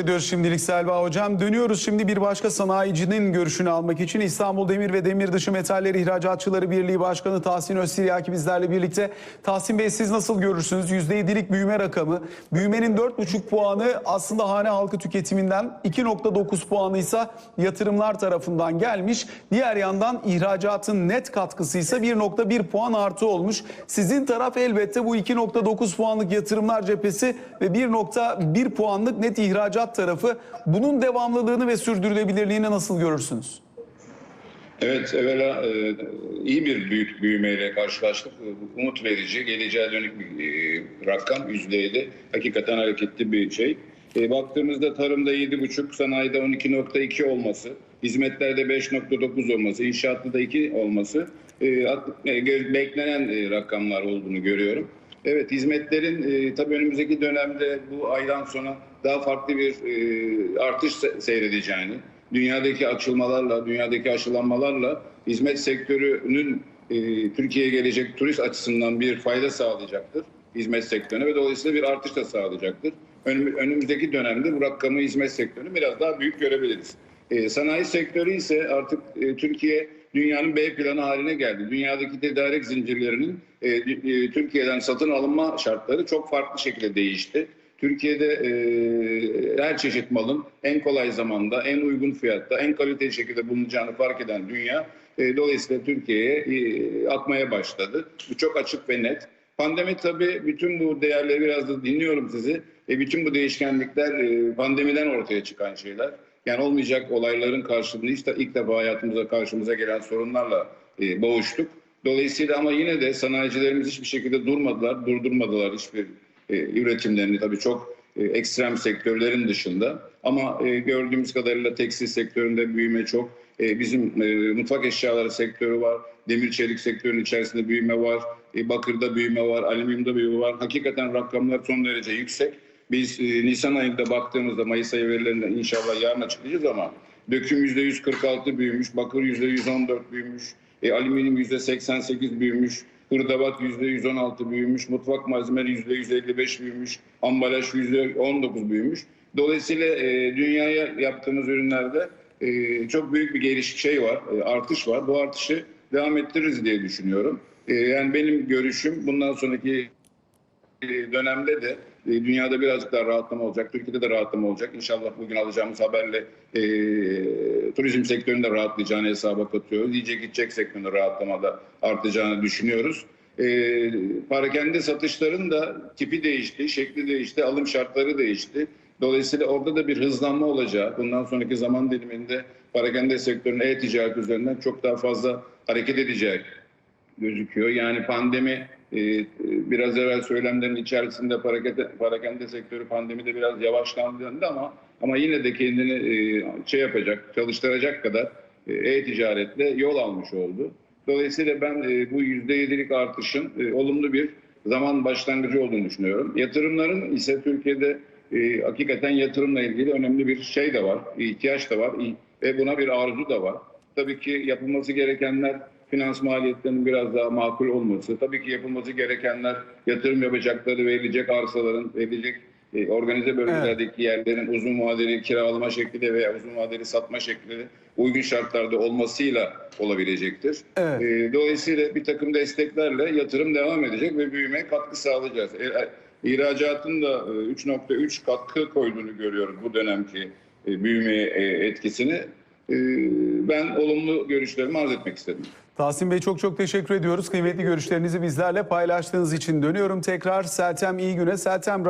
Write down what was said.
ediyoruz şimdilik Selva Hocam. Dönüyoruz şimdi bir başka sanayicinin görüşünü almak için. İstanbul Demir ve Demir Dışı Metalleri İhracatçıları Birliği Başkanı Tahsin Öztiryaki bizlerle birlikte. Tahsin Bey siz nasıl görürsünüz? %7'lik büyüme rakamı. Büyümenin 4,5 puanı aslında hane halkı tüketiminden 2,9 puanı ise yatırımlar tarafından gelmiş. Diğer yandan ihracatın net katkısı ise 1,1 puan artı olmuş. Sizin taraf elbette bu 2,9 puanlık yatırımlar cephesi ve 1,1 puanlık net ihracat tarafı. Bunun devamlılığını ve sürdürülebilirliğini nasıl görürsünüz? Evet, evvela e, iyi bir büyük büyümeyle karşılaştık. E, Umut verici, geleceğe dönük bir e, rakam %7. Hakikaten hareketli bir şey. E, baktığımızda tarımda 7,5, sanayide 12,2 olması, hizmetlerde 5,9 olması, inşaatta da 2 olması e, at- e, beklenen e, rakamlar olduğunu görüyorum. Evet, hizmetlerin e, tabii önümüzdeki dönemde bu aydan sonra daha farklı bir e, artış se- seyredeceğini, dünyadaki açılmalarla, dünyadaki aşılanmalarla hizmet sektörünün e, Türkiye'ye gelecek turist açısından bir fayda sağlayacaktır hizmet sektörüne ve dolayısıyla bir artış da sağlayacaktır. Önüm- önümüzdeki dönemde bu rakamı hizmet sektörünü biraz daha büyük görebiliriz. E, sanayi sektörü ise artık e, Türkiye dünyanın B planı haline geldi. Dünyadaki tedarik zincirlerinin e, e, Türkiye'den satın alınma şartları çok farklı şekilde değişti. Türkiye'de e, her çeşit malın en kolay zamanda, en uygun fiyatta, en kaliteli şekilde bulunacağını fark eden dünya e, dolayısıyla Türkiye'ye e, akmaya başladı. Bu çok açık ve net. Pandemi tabii bütün bu değerleri biraz da dinliyorum sizi. E, bütün bu değişkenlikler e, pandemiden ortaya çıkan şeyler. Yani olmayacak olayların karşılığında işte ilk defa hayatımıza karşımıza gelen sorunlarla e, boğuştuk. Dolayısıyla ama yine de sanayicilerimiz hiçbir şekilde durmadılar, durdurmadılar hiçbir e, üretimlerini tabii çok e, ekstrem sektörlerin dışında. Ama e, gördüğümüz kadarıyla tekstil sektöründe büyüme çok. E, bizim e, mutfak eşyaları sektörü var, demir çelik sektörünün içerisinde büyüme var, e, bakırda büyüme var, alüminyumda büyüme var. Hakikaten rakamlar son derece yüksek. Biz e, Nisan ayında baktığımızda Mayıs ayı verilerinden inşallah yarın açıklayacağız ama döküm %146 büyümüş, bakır %114 büyümüş, e, alüminyum %88 büyümüş, hırdavat %116 büyümüş, mutfak malzemeleri %155 büyümüş, ambalaj %19 büyümüş. Dolayısıyla e, dünyaya yaptığımız ürünlerde e, çok büyük bir geliş şey var, e, artış var. Bu artışı devam ettiririz diye düşünüyorum. E, yani benim görüşüm bundan sonraki e, dönemde de dünyada birazcık daha rahatlama olacak. Türkiye'de de rahatlama olacak. İnşallah bugün alacağımız haberle e, turizm sektöründe rahatlayacağını hesaba katıyoruz. Yiyecek içecek sektöründe rahatlamada artacağını düşünüyoruz. E, parakende satışların da tipi değişti, şekli değişti, alım şartları değişti. Dolayısıyla orada da bir hızlanma olacağı, bundan sonraki zaman diliminde parakende sektörünün e-ticaret üzerinden çok daha fazla hareket edeceği gözüküyor. Yani pandemi e, biraz evvel söylemlerin içerisinde parakende, parakende sektörü pandemide biraz yavaşlandı ama ama yine de kendini e, şey yapacak, çalıştıracak kadar e, e-ticaretle yol almış oldu. Dolayısıyla ben e, bu %7'lik artışın e, olumlu bir zaman başlangıcı olduğunu düşünüyorum. Yatırımların ise Türkiye'de e, hakikaten yatırımla ilgili önemli bir şey de var, ihtiyaç da var ve buna bir arzu da var. Tabii ki yapılması gerekenler finans maliyetlerinin biraz daha makul olması, tabii ki yapılması gerekenler yatırım yapacakları verilecek arsaların, verilecek e, organize bölgelerdeki yerlerin uzun vadeli kiralama şekli veya uzun vadeli satma şekli uygun şartlarda olmasıyla olabilecektir. Evet. E, dolayısıyla bir takım desteklerle yatırım devam edecek ve büyümeye katkı sağlayacağız. E, e, İhracatın da e, 3.3 katkı koyduğunu görüyoruz bu dönemki e, büyümeye e, etkisini. E, Ben olumlu görüşlerimi arz etmek istedim. Tahsin Bey çok çok teşekkür ediyoruz. Kıymetli görüşlerinizi bizlerle paylaştığınız için dönüyorum tekrar. Seltem iyi güne. Seltem rakam